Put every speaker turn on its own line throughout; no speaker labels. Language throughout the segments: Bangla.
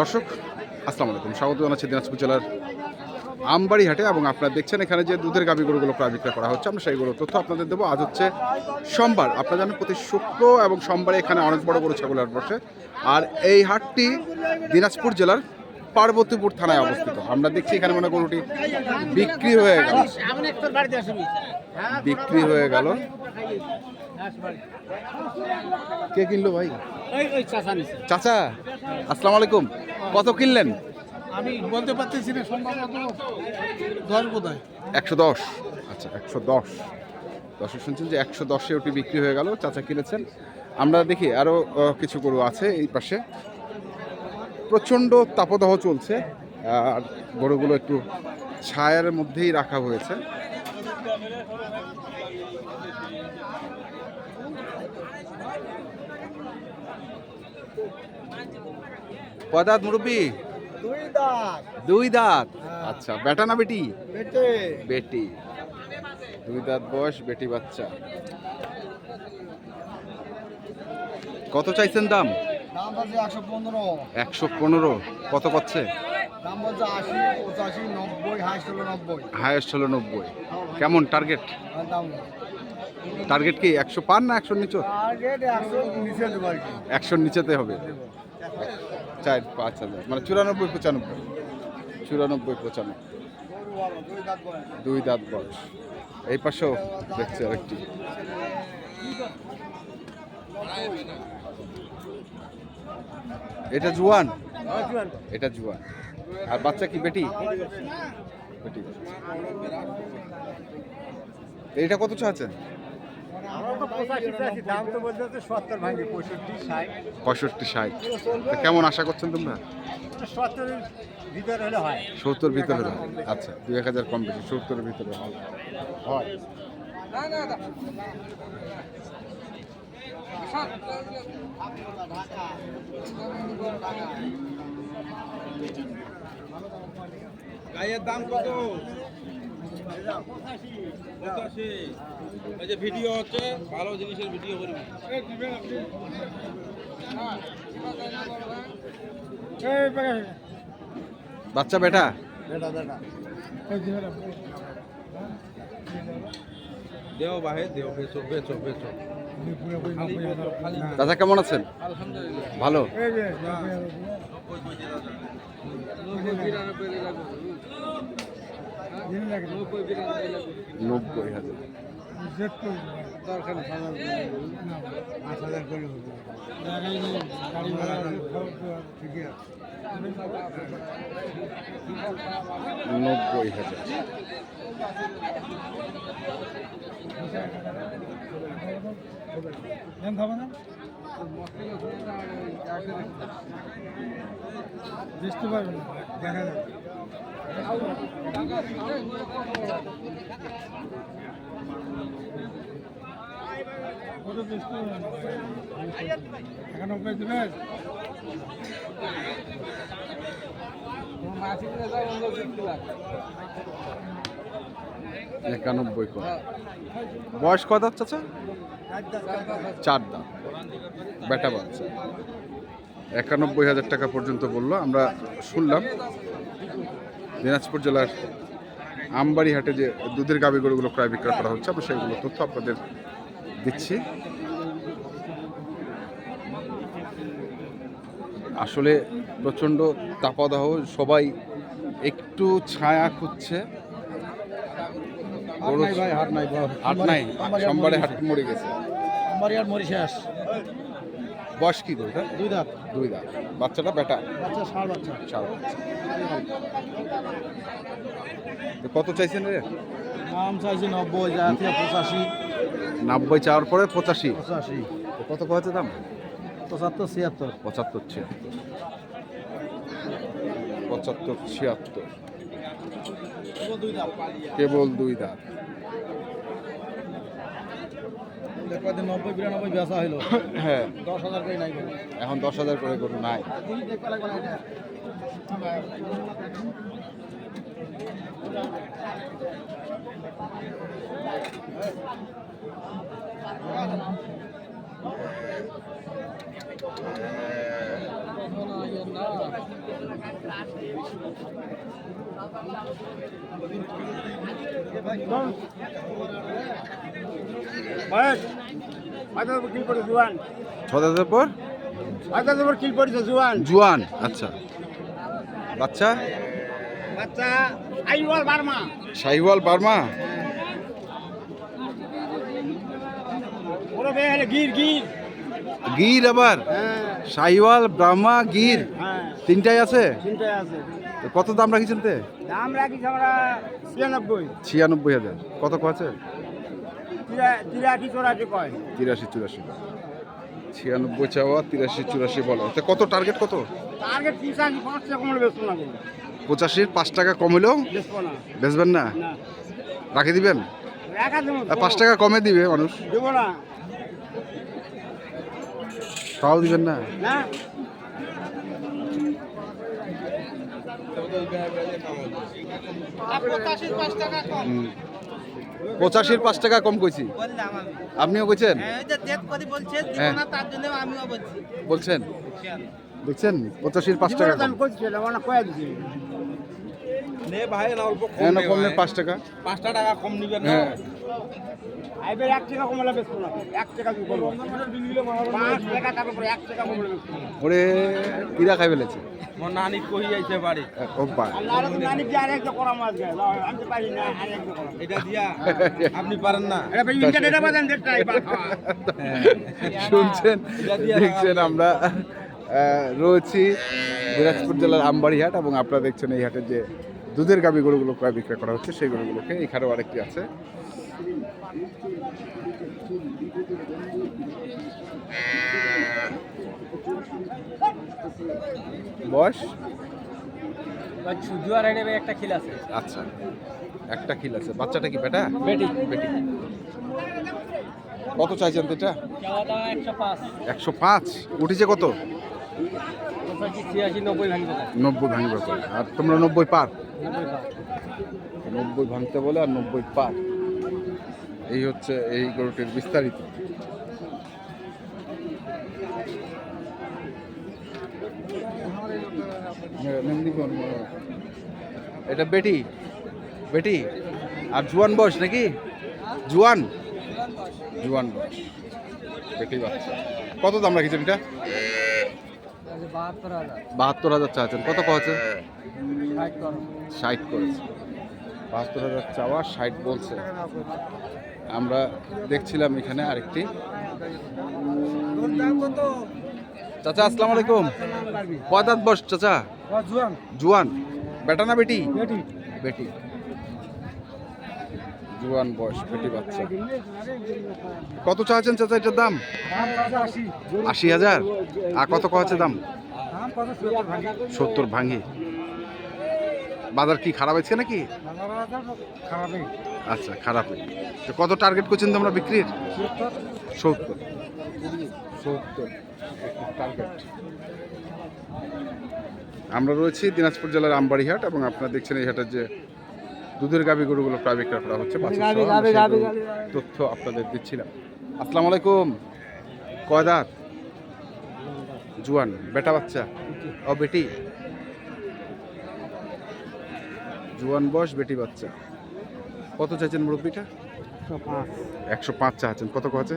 দর্শক, আসসালামু আলাইকুম। স্বাগত জানাচ্ছি দিনাজপুর জেলার আমবাড়ি হাটে এবং আপনারা দেখছেন এখানে যে দুধের গাভী গরুগুলো প্রায় বিক্রয় করা হচ্ছে, আমরা সেইগুলো তথ্য আপনাদের দেবো। আজ হচ্ছে সোমবার। আপনারা জানেন প্রতি শুক্র এবং সোমবারে এখানে অনেক বড় বড় ছাগল হাট বসে। আর এই হাটটি দিনাজপুর জেলার পার্বতীপুর থানায় অবস্থিত। আমরা দেখছি এখানে মনে গরুটি বিক্রি হয়ে গেল। বিক্রি হয়ে গেল। কে কিনলো ভাই? চাচা আসসালামু আলাইকুম। কত কিনলেন?
আমি বলতে পারতেছি না সম্ভবত দশ বোধ
একশো দশ। আচ্ছা একশো দশ। দর্শক শুনছেন যে একশো দশে ওটি বিক্রি হয়ে গেল চাচা কিনেছেন। আমরা দেখি আরও কিছু গরু আছে এই পাশে। প্রচণ্ড তাপদাহ চলছে আর গরুগুলো একটু ছায়ার মধ্যেই রাখা হয়েছে। কদাত মুরব্বী?
দুই দাঁত।
দুই দাঁত? আচ্ছা বেটা না বেটি। বেটি। দুই দাঁত বয়স বেটি বাচ্চা। কত চাইছেন দাম?
দাম আছে একশো পনেরো।
একশো পনেরো। কত পাচ্ছে?
দাম বলছে আশি পঁচাশি নব্বই হাইস হলো নব্বই।
হায়েস্ট হলো নব্বই। কেমন টার্গেট
দাম
টার্গেট কি একশো পান না একশোর নিচে?
টার্গেট একশো নিচে দেবো আর কি।
একশোর নিচেতে হবে। চার পাঁচ হাজার। মানে চুরানব্বই পঁচানব্বই। চুরানব্বই পঁচানব্বই।
দুই দাঁত বয়স।
দুই দাঁত বয়স এই পাশেও দেখছি আরেকটি। এটা জুয়ান। এটা জুয়ান। আর বাচ্চা কি, বেটি? এইটা কত চাচ্ছেন
পঁয়ষট্টি
কেমন আশা করছেন তোমরা?
হলে
সত্তর ভিতরে হয়। আচ্ছা দুই এক হাজার কম বেশি, সত্তরের ভিতরে হয়।
গায়ের দাম কত? পঁচাশি। এই যে ভিডিও হচ্ছে ভালো জিনিসের ভিডিও করবি।
বাচ্চা বেটা?
বেটা বেটা।
দেও বাহে দেও বেচো বেচো বেচো।
দাদা কেমন আছেন? ভালো? নব্বই হাজার। নব্বই হাজার।
বুঝতে পারবেন দেখা যাবে কত পারবেন একানব্বই দেবেন
একানব্বই করে। বয়স কত চাচা? চার দাম বেটা বাচ্চা একানব্বই হাজার টাকা পর্যন্ত বলল। আমরা শুনলাম দিনাজপুর জেলার আমবাড়ি হাটে যে দুধের গাভী গরুগুলো ক্রয় বিক্রয় করা হচ্ছে আমরা সেইগুলো তথ্য আপনাদের দিচ্ছি। আসলে প্রচণ্ড তাপদাহ সবাই একটু ছায়া খুঁজছে।
হাট নাই ভাই হাট নাই
হাট নাই? সোমবারে হাট মরে গেছে।
আমার ইয়ার মরি শেষ
বয়স কি গরুটা
দুই দাঁত।
দুই দাঁত। বাচ্চাটা বেটা?
বাচ্চা ষাট বাচ্চা।
কত চাইছেন রে?
দাম চাইছি নব্বই জাতীয় পঁচাশি।
নব্বই চাওয়ার পরে পঁচাশি?
পঁচাশি।
কত কয়েছে দাম?
পঁচাত্তর ছিয়াত্তর।
পঁচাত্তর ছিয়াত্তর। পঁচাত্তর ছিয়াত্তর।
দুই
কেবল দুই দাঁত। হ্যাঁ। এখন দশ হাজার করে গরু নাই।
দেখতে লাগবে না
কিল পড়ে জুয়ান।
ছ দাঁতের পর?
হাজার উপর কিল পড়েছে জুয়ান।
জুয়ান আচ্ছা। বাচ্চা?
বাচ্চা আইওয়াল বার্মা।
শাহিওয়াল বার্মা?
ওরা গেলে গির গির।
গির আবার? সাইওয়াল ব্রাহ্মা গির?
হ্যাঁ।
তিনটাই আছে?
চিন্তায় আছে।
তো কত দাম রাখিছেন তে
দাম রাখিস আমরা ছিয়ানব্বই।
ছিয়ানব্বই হাজার। কত আছে
তিরাশি চৌরাশি কয়।
তিরাশি চুরাশি। ছিয়ানব্বই চাওয়া তিরাশি চুরাশি বলো। তা কত টার্গেট কত?
টার্গেট তিরাশি পাঁচ টাকা কমলে বেচবো না
পঁচাশির পাঁচ টাকা কম হলেও বেচবেন না? রাখি দিবেন? পাঁচ টাকা কমে দিবে মানুষ।
দেবো না।
তাও দিবেন না? পঁচাশির পাঁচ টাকা কম কইছি।
বললাম আমি
আপনিও কইছেন?
হ্যাঁ,
হ্যাঁ।
না তার জন্য আমিও বলছি।
বলছেন? দেখছেন? পঁচাশির পাঁচ টাকা
নে ভাই না অল্প কম
হ্যাঁ না কমলে টাকা।
টাকা কম নিবেন না।
হ্যাঁ।
এবার টাকা কমলে বেচবো না এক টাকা তুমি কমো টাকা তারপর এক টাকা কমলে বেচবো
ওরে কিরা খাই ফেলেছে।
মোর নানি কই যাইছে বাড়ি?
ও বা।
আল্লাহ নানি কি আর একটা করা মাছ গায় আমি তো পারি না আর একটা করা
এটা দিয়া আপনি পারেন না।
এটা ভাই ইন্টারনেটে বাজান দেখতে
শুনছেন? দেখছেন আমরা রয়েছি। দিনাজপুর জেলার আমবাড়ি হাট এবং আপনারা দেখছেন এই হাটে যে দুধের গাবি গরুগুলো প্রায় বিক্রয় করা হচ্ছে সেই গরুগুলোকে এখানেও আরেকটি আছে। বয়স?
আইনে একটা খিল আছে।
আচ্ছা একটা খিল আছে। বাচ্চাটা কি বেটা?
বেটি।
বেটি। কত চাইছেন তো এটা?
একশো পাঁচ?
উঠেছে কত?
নব্বই
ভাঙবে আর তোমরা নব্বই পার? নব্বই ভাঙতে বলে আর নব্বই পার। এই হচ্ছে এই গরুটির বিস্তারিত। এটা বেটি? বেটি? আর জুয়ান বয়স নাকি? জুয়ান? জুয়ান বয়স। বেটি বাচ্চা। কত দাম রাখিছেন এটা?
বাহাত্তর হাজার।
চাচ্ছেন কত পাচ্ছে
ষাট করো
ষাট করেছে। বাহাত্তর হাজার চাওয়া ষাট বলছে। আমরা দেখছিলাম এখানে আরেকটি। চাচা আসসালামু আলাইকুম। কয় দাঁত বস চাচা?
জুয়ান।
জুয়ান। বেটা না বেটি?
বেটি।
বেটি। জুয়ান বয়স বেটি বাচ্চা। কত চাচ্ছেন চাচা এটার দাম?
আশি
হাজার? আর কত কচ্ছে দাম
দাম? সত্তর ভাঙি।
বাজার কি খারাপ হয়েছে নাকি? আচ্ছা খারাপ। তো কত টার্গেট করছেন তোমরা বিক্রির? সত্তর। সত্তর টার্গেট আমরা রয়েছি দিনাজপুর জেলার আমবাড়িহাট এবং আপনারা দেখছেন এই হাটের যে দুধের গাবি গরুগুলো প্রায় বিক্রয় করা হচ্ছে তথ্য আপনাদের দিচ্ছিলাম আসসালামু আলাইকুম। কয় দাঁত? জুয়ান বেটা বাচ্চা? ও বেটি? জুয়ান বয়স বেটি বাচ্চা। কত চাইছেন মুরব্বিটা? একশো পাঁচ। চাচ্ছেন কত কছে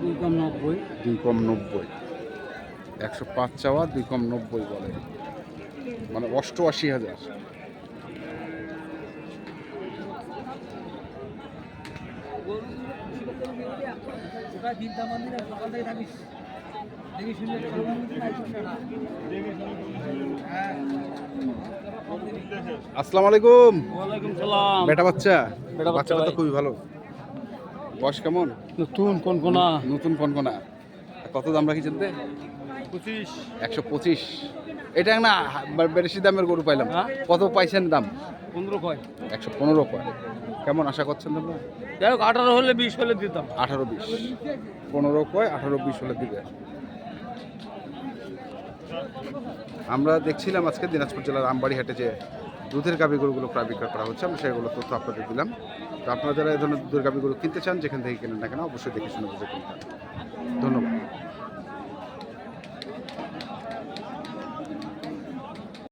দুই কম নব্বই।
দুই কম নব্বই। একশো পাঁচ চাওয়া দুই কম নব্বই বলে। মানে অষ্টআশি হাজার। আসসালামু আলাইকুম।
সালাম।
বেটা বাচ্চা?
বেটা বাচ্চা
বাচ্চাটা তো খুবই ভালো। বয়স কেমন?
নতুন কোন কোনা?
নতুন কনকনা কত দাম রাখিছেন তে
পঁচিশ।
একশো পঁচিশ। এটা না বেশি দামের গরু পাইলাম।
হ্যাঁ?
কত পাইছেন দাম?
পনেরো কয়।
একশো পনেরো কয়। কেমন আশা করছেন তোমরা?
যাই হোক, আঠারো হলে বিশ হলে দিতাম।
আঠারো বিশ। পনেরো কয়, আঠারো বিশ হলে দিবে। আমরা দেখছিলাম আজকে দিনাজপুর জেলার আমবাড়ি হাটে যে দুধের গাভী গরুগুলো প্রায় বিক্রয় করা হচ্ছে আমরা সেগুলো তথ্য আপনাদের দিলাম। তো আপনারা যারা এই ধরনের দুধের গাবি গরু কিনতে চান, যেখান থেকে কিনেন না কেন, অবশ্যই দেখে শুনে বুঝে কিনতে